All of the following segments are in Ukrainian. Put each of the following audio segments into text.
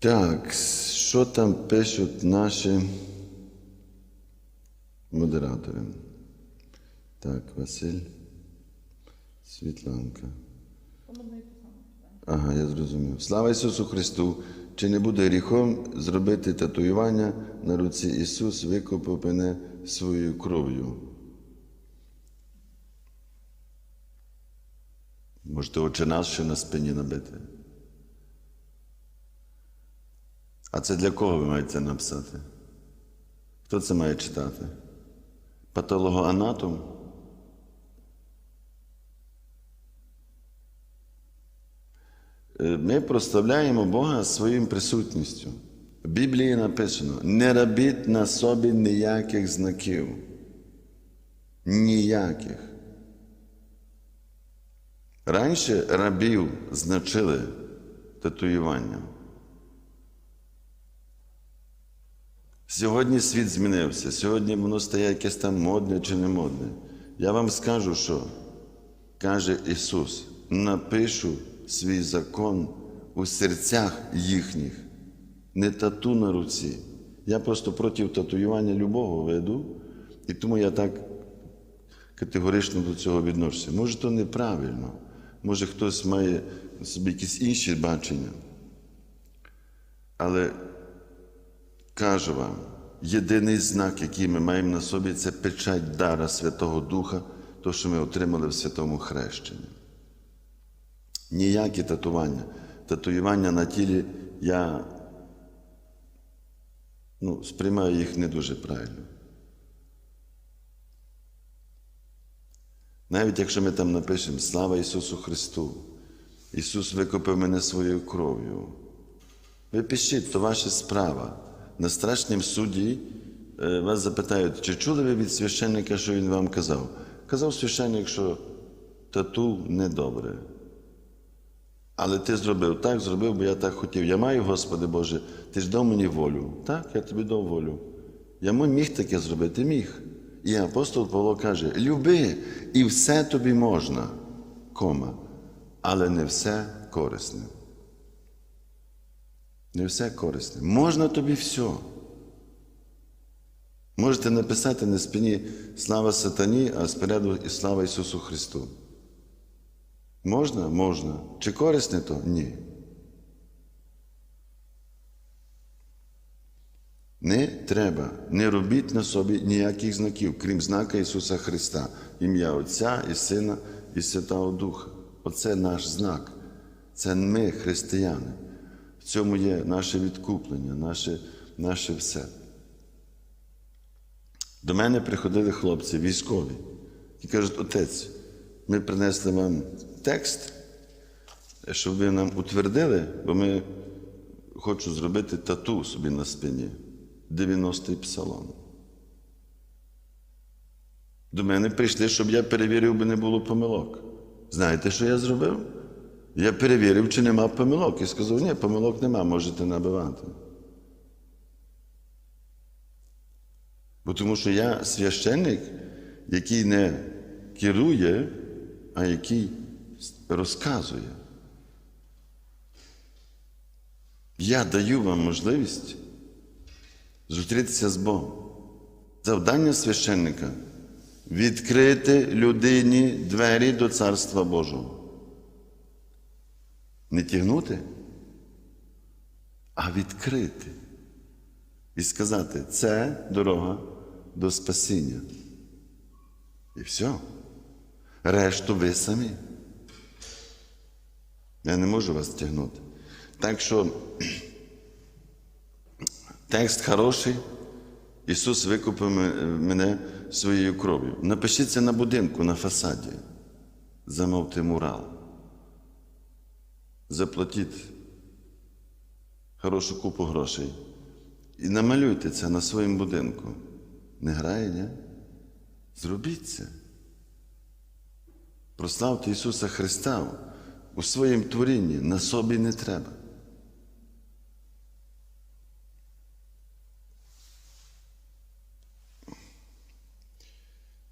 Так, що там пишуть наші модератори? Так, Василь, Світланка. Ага, я зрозумів. Слава Ісусу Христу! Чи не буде гріхом зробити татуювання на руці Ісус викопав мене своєю кров'ю? Можете очі нас ще на спині набити. А це для кого ви маєте написати? Хто це має читати? Патологоанатом? Е, Ми прославляємо Бога своїм присутністю. В Біблії написано: не робіть на собі ніяких знаків. Ніяких. Раніше рабів значили татуюванням. Сьогодні світ змінився, сьогодні воно стає якесь там модне чи не модне. Я вам скажу, що каже Ісус: напишу свій закон у серцях їхніх, не тату на руці. Я просто проти татуювання любого веду, і тому я так категорично до цього відношуся. Може, то неправильно, може хтось має собі якісь інші бачення. Але кажу вам, єдиний знак, який ми маємо на собі, це печать дара Святого Духа, то, що ми отримали в святому хрещенні. Ніякі татування. Татуювання на тілі я ну, сприймаю їх не дуже правильно. Навіть якщо ми там напишемо Слава Ісусу Христу, Ісус викопив мене своєю кров'ю. Ви пишіть, то ваша справа. На страшнім суді е, вас запитають, чи чули ви від священника, що він вам казав? Казав священник, що тату недобре. Але ти зробив так, зробив, бо я так хотів. Я маю, Господи Боже, ти ж дав мені волю. Так, я тобі дав волю. Я міг таке зробити, міг. І апостол Павло каже: люби, і все тобі можна, кома, але не все корисне. Не все корисне. Можна тобі все. Можете написати на спині слава сатані, а спереду і слава Ісусу Христу. Можна? Можна. Чи корисне то? Ні. Не треба. Не робіть на собі ніяких знаків, крім знака Ісуса Христа, ім'я Отця і Сина і Святого Духа. Оце наш знак. Це ми, християни. Цьому є наше відкуплення, наше, наше все. До мене приходили хлопці військові і кажуть, отець, ми принесли вам текст, щоб ви нам утвердили, бо ми хочу зробити тату собі на спині. 90-й псалом. До мене прийшли, щоб я перевірив, би не було помилок. Знаєте, що я зробив? Я перевірив, чи нема помилок. І сказав, ні, помилок нема, можете набивати. Бо тому що я священник, який не керує, а який розказує. Я даю вам можливість зустрітися з Богом. Завдання священника відкрити людині двері до Царства Божого. Не тягнути, а відкрити. І сказати, це дорога до спасіння. І все. Решту ви самі. Я не можу вас тягнути. Так що текст хороший. Ісус викупив мене своєю кров'ю. Напишіть це на будинку, на фасаді. Замовте мурал. Заплатіть хорошу купу грошей. І намалюйте це на своєму будинку. Не грає, ні? Зробіть це. Прославте Ісуса Христа у своєму творінні на собі не треба.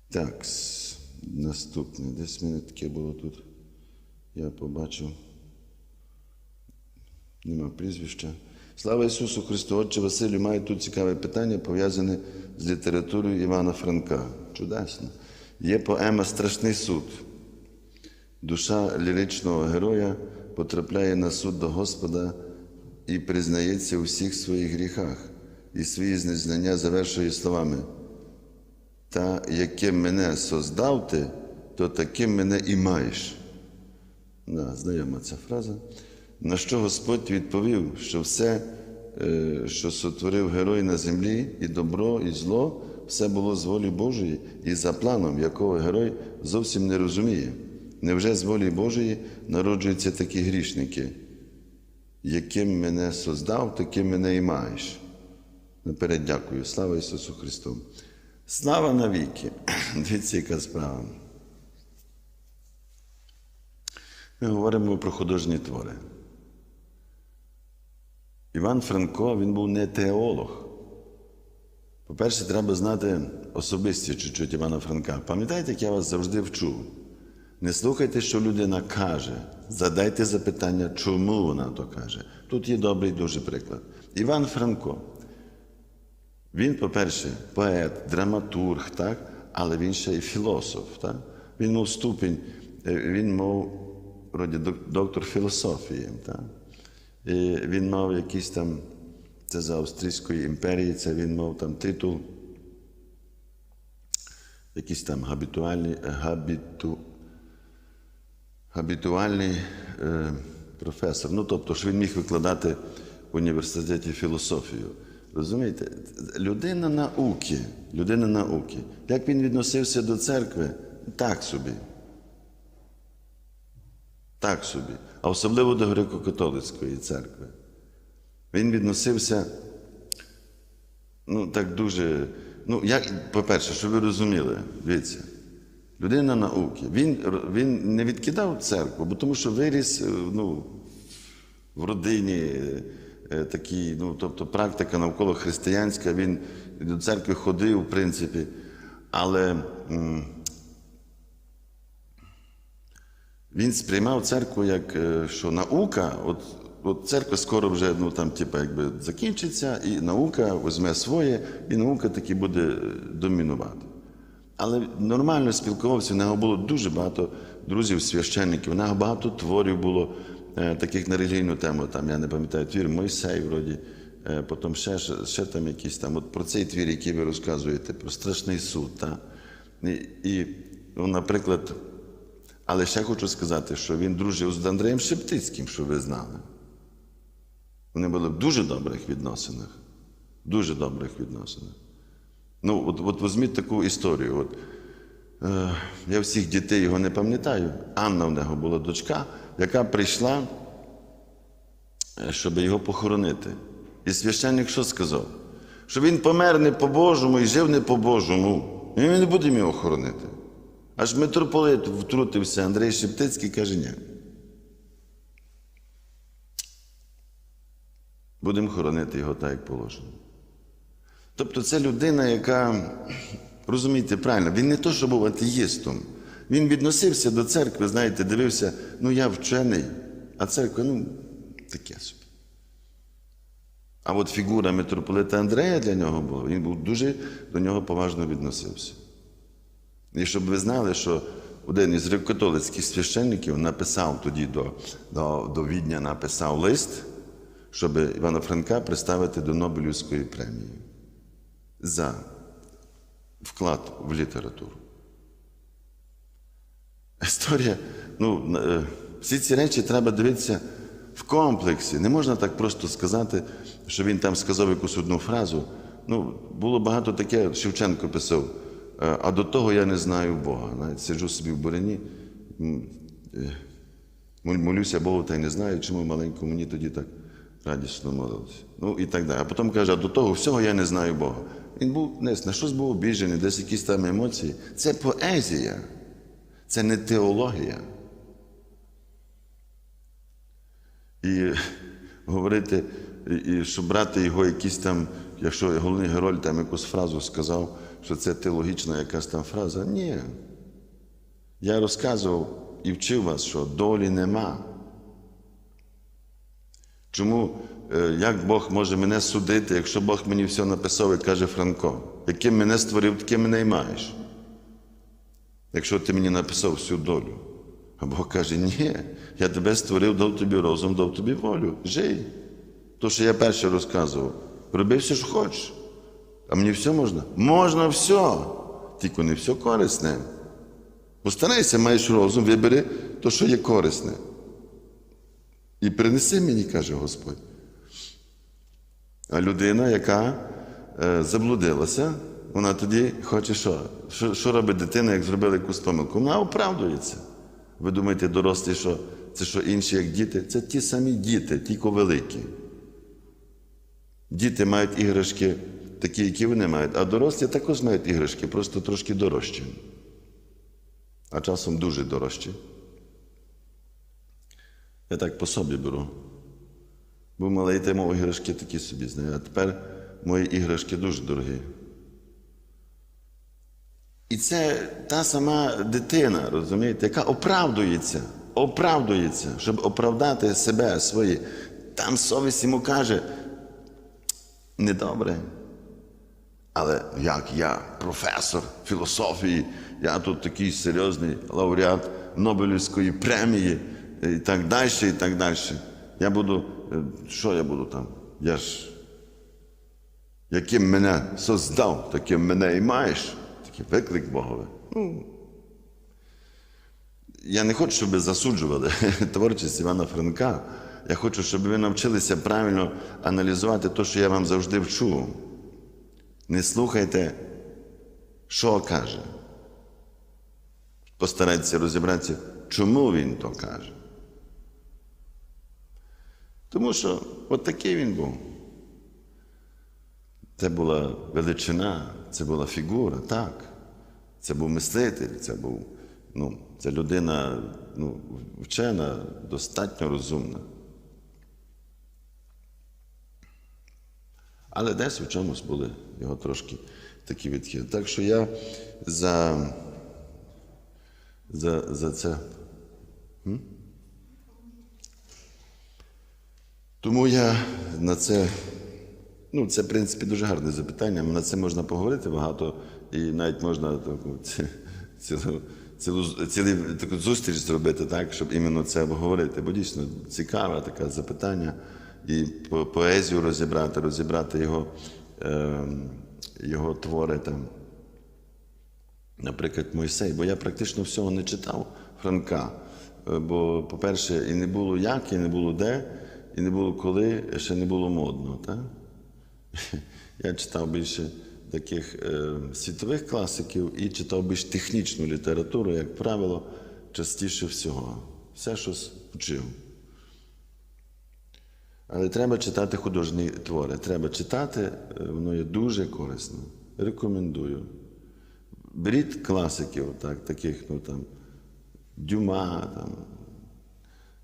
Так, наступне. Десь мене таке було тут. Я побачив. Нема прізвища. Слава Ісусу Христу! Отче Василю має тут цікаве питання, пов'язане з літературою Івана Франка. Чудесно. Є поема Страшний суд. Душа ліричного героя потрапляє на суд до Господа і признається у всіх своїх гріхах, і свої незнання завершує словами. Та яким мене создав ти, то таким мене і маєш. Да, знайома ця фраза. На що Господь відповів, що все, е, що сотворив герой на землі, і добро, і зло, все було з волі Божої і за планом, якого герой зовсім не розуміє. Невже з волі Божої народжуються такі грішники? Яким мене создав, таким мене і маєш. Наперед дякую. Слава Ісусу Христу. Слава навіки. Дивіться, яка справа. Ми говоримо про художні твори. Іван Франко він був не теолог. По-перше, треба знати особисті чуть-чуть Івана Франка. Пам'ятаєте, як я вас завжди вчу? Не слухайте, що людина каже. Задайте запитання, чому вона то каже. Тут є добрий дуже приклад. Іван Франко. Він, по-перше, поет, драматург, так? але він ще й філософ. Так? Він мав ступінь, е, він мав вроді, доктор філософії. Так? І він мав якийсь там, це за Австрійської імперії, це він мав там титул, якийсь там габітуальний, габіту, габітуальний е, професор. Ну, тобто, що він міг викладати в університеті філософію. Розумієте? Людина науки, людина науки. Як він відносився до церкви? Так собі. Так собі. А особливо до греко-католицької церкви. Він відносився, ну, так дуже. Ну, як, по-перше, щоб ви розуміли, дивіться, людина науки. Він, він не відкидав церкву, бо тому що виріс е, ну, в родині е, такій, ну, тобто практика навколо християнська, він до церкви ходив, в принципі, але м, він сприймав церкву як е, що наука, от, от церква скоро вже ну, там, типу, якби закінчиться, і наука візьме своє, і наука таки буде е, домінувати. Але нормально спілкувався, в нього було дуже багато друзів, священників, в нього багато творів було е, таких на релігійну тему. Там, я не пам'ятаю, твір Мойсей, вроді, потім ще, ще там якісь там. От про цей твір, який ви розказуєте, про страшний суд. Та? І, і ну, наприклад, але ще хочу сказати, що він дружив з Андреєм Шептицьким, що ви знали. Вони були в дуже добрих відносинах. Дуже добрих відносинах. Ну, от, от візьміть таку історію. От, е, я всіх дітей його не пам'ятаю. Анна в нього була дочка, яка прийшла, е, щоб його похоронити. І священник що сказав? Що він помер не по-божому і жив не по-божому. І ми не будемо його хоронити. Аж митрополит втрутився, Андрій Шептицький каже, ні. Будемо хоронити його так, як положено. Тобто це людина, яка, розумієте, правильно, він не то, що був атеїстом. Він відносився до церкви, знаєте, дивився, ну я вчений, а церква, ну, таке собі. А от фігура митрополита Андрея для нього була, він був дуже до нього поважно відносився. І щоб ви знали, що один із греко-католицьких священників написав тоді до, до, до Відня написав лист, щоб Івана Франка представити до Нобелівської премії за вклад в літературу. Історія, ну, е, всі ці речі треба дивитися в комплексі. Не можна так просто сказати, що він там сказав якусь одну фразу. Ну, було багато таке, Шевченко писав, а до того я не знаю Бога. Навіть сиджу собі в буряні, м, е, мол- молюся Богу та й не знаю, чому маленькому мені тоді так радісно молилися. Ну і так далі. А потім каже, а до того всього я не знаю Бога. Він був десь на щось був обіжений, десь якісь там емоції. Це поезія, це не теологія. І говорити, і, щоб брати його якісь там, якщо головний герой там якусь фразу сказав, що це теологічна якась там фраза. Ні. Я розказував і вчив вас, що долі нема. Чому е, як Бог може мене судити, якщо Бог мені все написав і каже Франко, яким мене створив, таким мене і маєш. Якщо ти мені написав всю долю. А Бог каже, ні, я тебе створив, дав тобі розум, дав тобі волю. Жий. То, що я перше розказував, роби все, що хочеш. А мені все можна? Можна все. Тільки не все корисне. Постарайся, маєш розум, вибери то, що є корисне. І принеси мені, каже Господь. А людина, яка е, заблудилася, вона тоді хоче що? що? Що робить дитина, як зробила якусь помилку? Вона оправдується. Ви думаєте, дорослі, що це що інші, як діти? Це ті самі діти, тільки великі. Діти мають іграшки такі, які вони мають, а дорослі також мають іграшки, просто трошки дорожчі. А часом дуже дорожчі. Я так по собі беру. Був малий, мав іграшки такі собі знаю, а тепер мої іграшки дуже дорогі. І це та сама дитина, розумієте, яка оправдується, оправдується, щоб оправдати себе свої. Там совість йому каже, недобре. Але як я, професор філософії, я тут такий серйозний лауреат Нобелівської премії і так далі, і так далі. Я буду, е, що я буду там? Я ж, яким мене создав, таким мене і маєш. Такий виклик Боговий. Ну, я не хочу, щоб засуджували творчість Івана Франка. Я хочу, щоб ви навчилися правильно аналізувати те, що я вам завжди вчу. Не слухайте, що каже. Постарайтеся розібратися, чому він то каже. Тому що от такий він був. Це була величина, це була фігура, так. Це був мислитель, це був, ну, це людина ну, вчена, достатньо розумна. Але десь у чомусь були його трошки такі відхили. Так що я за, за, за це. М? Тому я на це, ну, це, в принципі, дуже гарне запитання. На це можна поговорити багато, і навіть можна таку ці- цілу, цілу, цілу таку зустріч зробити, так, щоб іменно це обговорити. Бо дійсно цікаве таке запитання. І поезію розібрати, розібрати його, е, його твори там. Наприклад, Мойсей, бо я практично всього не читав Франка. Е, Бо, по-перше, і не було як, і не було де, і не було коли, ще не було модно. Так? Я читав більше таких е, світових класиків і читав більш технічну літературу, як правило, частіше всього. Все щось вчив. Але треба читати художні твори. Треба читати, е, воно є дуже корисно. Рекомендую. Беріть класиків, так, таких, ну там, Дюма, там,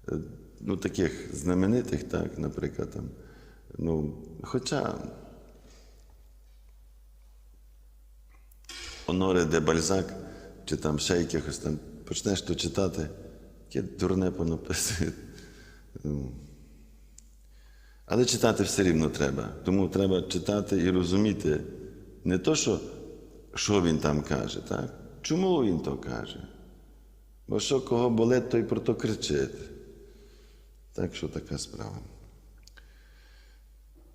е, ну, таких знаменитих, так, наприклад, там. Ну, хоча Оноре де Бальзак, чи там ще якихось там, почнеш то читати, яке дурне понаписує. Але читати все рівно треба. Тому треба читати і розуміти не то, що, що він там каже, так? чому він то каже. Бо що кого болить, той про то кричить. Так що така справа.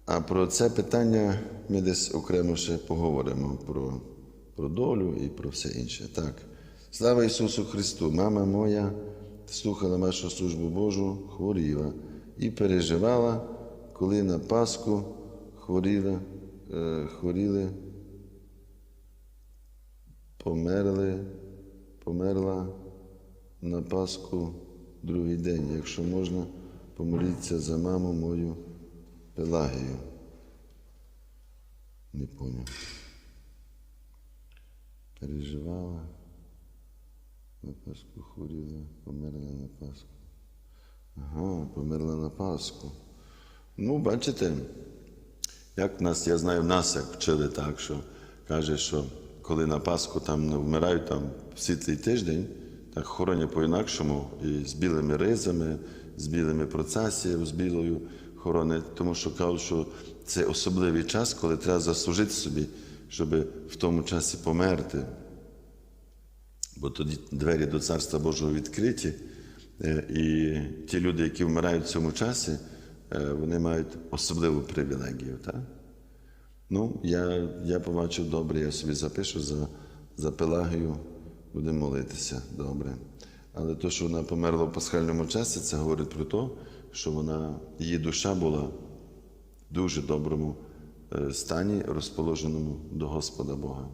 А про це питання ми десь окремо ще поговоримо про, про долю і про все інше. Так. Слава Ісусу Христу! Мама моя слухала вашу службу Божу, хворіла і переживала, коли на Пасху хворіла, е, хворіли, померли, померла на Пасху другий день. Якщо можна, помоліться за маму мою Пелагію. Не поняв. Переживала. На Пасху хворіла, померла на Пасху. Ага, померла на Пасху. Ну, бачите, як нас, я знаю, нас як вчили так, що каже, що коли на Пасху там не вмирають там в світлий тиждень, так хоронять по-інакшому, і з білими ризами, з білими процесіями, з білою хоронить, тому що кажуть, що це особливий час, коли треба заслужити собі, щоб в тому часі померти. Бо тоді двері до Царства Божого відкриті, е, і ті люди, які вмирають в цьому часі, вони мають особливу привілегію. Так? Ну, я, я побачив добре, я собі запишу за, за Пелагію, будемо молитися добре. Але то, що вона померла в пасхальному часі, це говорить про те, що вона, її душа була в дуже доброму е, стані, розположеному до Господа Бога.